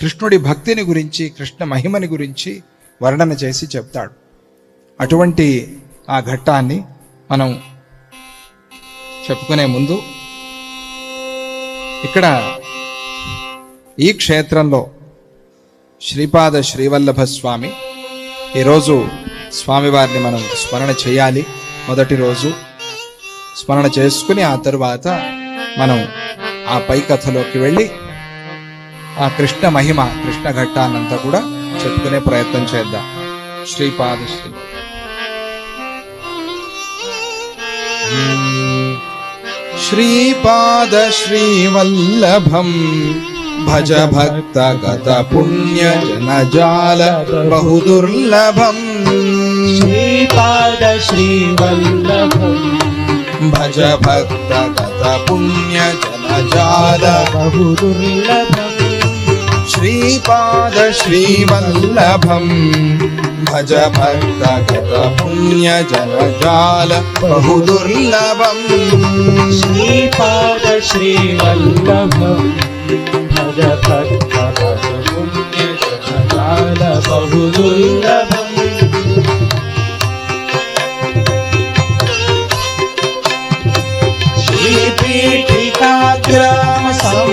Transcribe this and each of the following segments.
కృష్ణుడి భక్తిని గురించి కృష్ణ మహిమని గురించి వర్ణన చేసి చెప్తాడు. అటువంటి ఆ ఘట్టాన్ని మనం చెప్పుకునే ముందు ఇక్కడ ఈ క్షేత్రంలో శ్రీపాద శ్రీవల్లభ స్వామి ఈరోజు స్వామివారిని మనం స్మరణ చేయాలి. మొదటి రోజు స్మరణ చేసుకుని ఆ తరువాత మనం ఆ పై కథలోకి వెళ్ళి ఆ కృష్ణ మహిమ కృష్ణ ఘట్టాన్నంతా కూడా చెప్పుకునే ప్రయత్నం చేద్దాం. శ్రీపాద శ్రీ శ్రీపాద శ్రీవల్లభం భజ భక్త గత పుణ్య జనజాల బహు దుర్లభం. శ్రీపాద శ్రీవల్లభం భజ భక్త గత పుణ్య జనజాల బహు దుర్లభం. श्रीपादश्रीवल्लभम् भज भङ्गगत पुण्यजनकाल बहु दुर्लभम् श्रीपादश्रीवल्लभम् भजत पुण्यजनकाल बहुदुर्लभम् श्रीपीठिता ग्रामसंवर्धितम्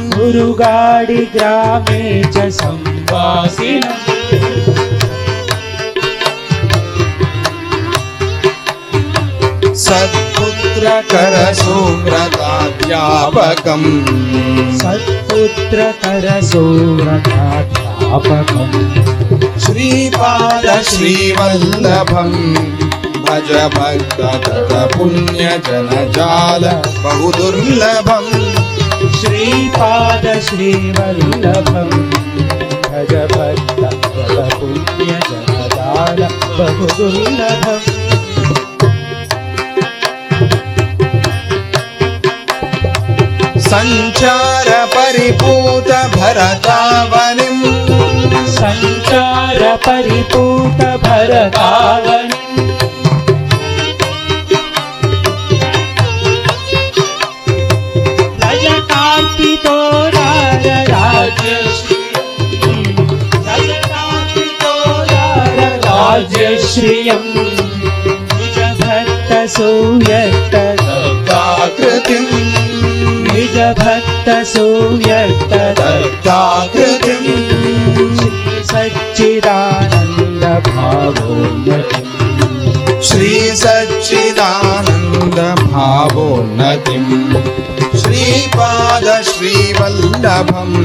कुरुगाड़ी ग्रामे च संवासिनं सत्पुत्र कर सुव्रताध्यापकम् सत्पुत्र कर सत्पुत्रकरसुव्रताध्यापकम् श्रीपाद श्रीपादश्रीवल्लभम्। भज भक्त पुण्य जन जाल बहु दुर्लभम श्रीपाद श्रीवल्लभं भगपत्य सञ्चार परिपूत भरतावनम् सञ्चार परिपूत भरतावन श्रियं निजभक्तसूयत्तसूयत्तरकाकृतिं श्री श्रीसच्चिदानन्दभावोन्नतिम् श्रीसच्चिदानन्दभावोन्नतिम् श्रीपादश्रीवल्लभम्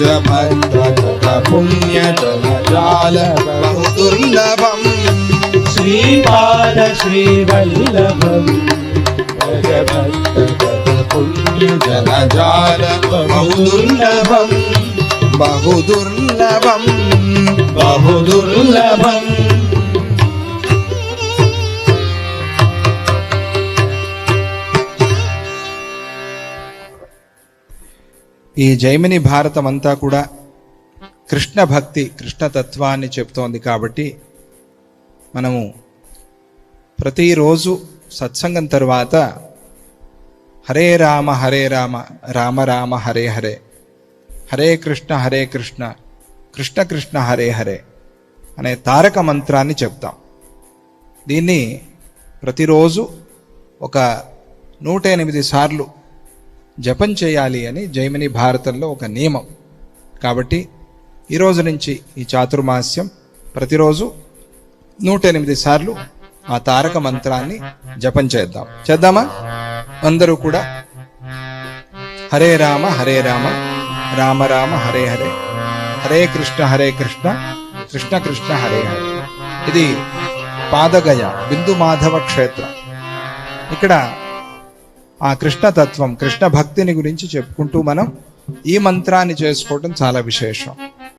पुण्य पुण्यजलजाल बहु दुर्लभम् श्रीपाद पुण्य राजभद्रतः जाल बहु दुर्लभम बहु दुर्लभम बहु दुर्लभम ఈ జైమిని భారతం అంతా కూడా కృష్ణ భక్తి కృష్ణ తత్వాన్ని చెప్తోంది కాబట్టి మనము ప్రతిరోజు సత్సంగం తరువాత హరే రామ హరే రామ రామ రామ హరే హరే హరే కృష్ణ హరే కృష్ణ కృష్ణ కృష్ణ హరే హరే అనే తారక మంత్రాన్ని చెప్తాం. దీన్ని ప్రతిరోజు ఒక నూట ఎనిమిది సార్లు జపం చేయాలి అని జైమిని భారతంలో ఒక నియమం. కాబట్టి ఈ రోజు నుంచి ఈ చాతుర్మాస్యం ప్రతిరోజు నూట ఎనిమిది సార్లు ఆ తారక మంత్రాన్ని జపం చేద్దాం. చేద్దామా? అందరూ కూడా హరే రామ హరే రామ రామ రామ హరే హరే. హరే కృష్ణ హరే కృష్ణ కృష్ణ కృష్ణ హరే హరే. ఇది పాదగయ బిందు మాధవ క్షేత్రం. ఇక్కడ ఆ కృష్ణతత్వం కృష్ణ భక్తిని గురించి చెప్పుకుంటూ మనం ఈ మంత్రాన్ని చేసుకోవటం చాలా విశేషం.